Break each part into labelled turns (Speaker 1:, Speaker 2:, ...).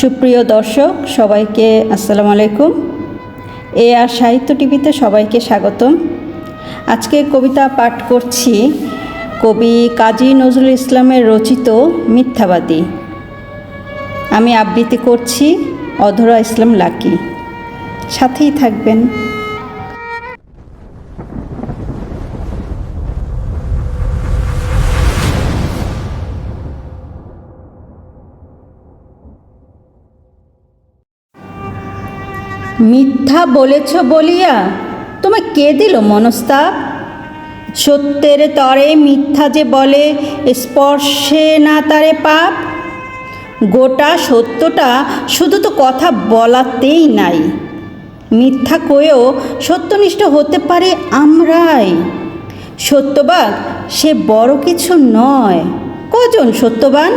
Speaker 1: সুপ্রিয় দর্শক, সবাইকে আসসালামু আলাইকুম। এ আর সাহিত্য টিভিতে সবাইকে স্বাগতম। আজকে কবিতা পাঠ করছি কবি কাজী নজরুল ইসলামের রচিত মিথ্যাবাদী। আমি আবৃত্তি করছি অধরা ইসলাম লাকি। সাথেই থাকবেন। মিথ্যা বলেছ বলিয়া তোমায় কে দিল মনস্তাপ? সত্যের তরে মিথ্যা যে বলে, স্পর্শে না তারে পাপ? গোটা সত্যটা শুধু তো কথা বলাতেই নাই। মিথ্যা কয়েও সত্যনিষ্ঠ হতে পারে আমরাই। সত্যবাদ সে বড় কিছু নয়। কজন সত্যবান?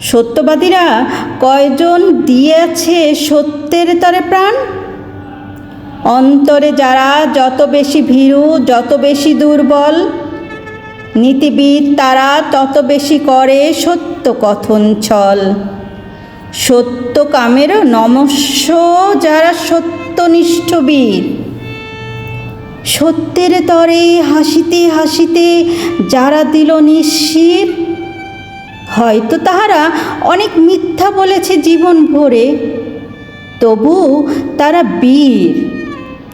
Speaker 1: সত্যবাদীরা কয়জন দিয়েছে সত্যের তরে প্রাণ? অন্তরে যারা যত বেশি ভীরু, যত বেশি দুর্বল, নীতিবিদ তারা তত বেশি করে সত্য কথন ছল। সত্য কামেরও নমস্য যারা সত্যনিষ্ঠ বীর সত্যের তরে হাসিতে হাসিতে যারা দিল নিঃশির হয়তো তাহারা অনেক মিথ্যা বলেছে জীবন ভরে। তবু তারা বীর।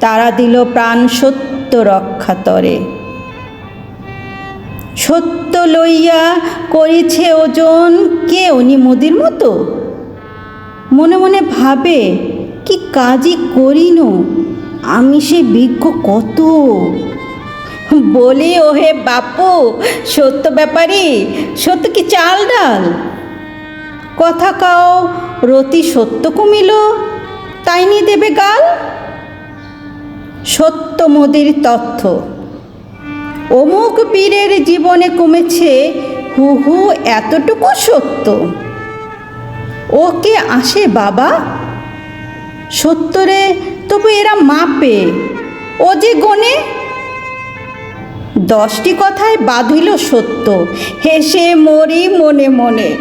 Speaker 1: তারা দিল প্রাণ সত্য রক্ষাতরে সত্য লইয়া করিছে ওজন কে উনি মোদির মতো? মনে মনে ভাবে, কি কাজই করিনু? আমি সে বিজ্ঞ কত? বলি, ওহে বাপু, সত্য ব্যাপারী, সত্য কি চাল ডাল? কথা কাও, রতি সত্য কমিল, তাই নিয়ে দেবে গাল? সত্য মোদির তথ্য। অমুক বীরের জীবনে কমেছে হু হু এতটুকু সত্য। ও কে আসে বাবা? সত্যরে তবু এরা মাপে। ও যে গনে দশটি কথায় বাঁধিল সত্য। হেসে মরি মনে মনে।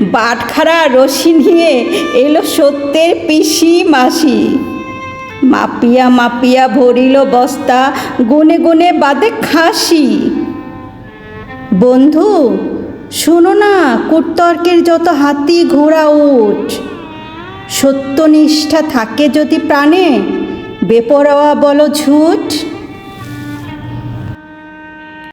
Speaker 1: বাটখারা রশি নিয়ে এলো সত্যের পিসি মাসি। মাপিয়া মাপিয়া ভরিল বস্তা, গুনে গুনে বাদে খাসি। বন্ধু, শোনো না, কুটতর্কের যত হাতি ঘোড়া উঠ। সত্যনিষ্ঠা থাকে যদি প্রাণে, বেপরোয়া বলো ঝুট।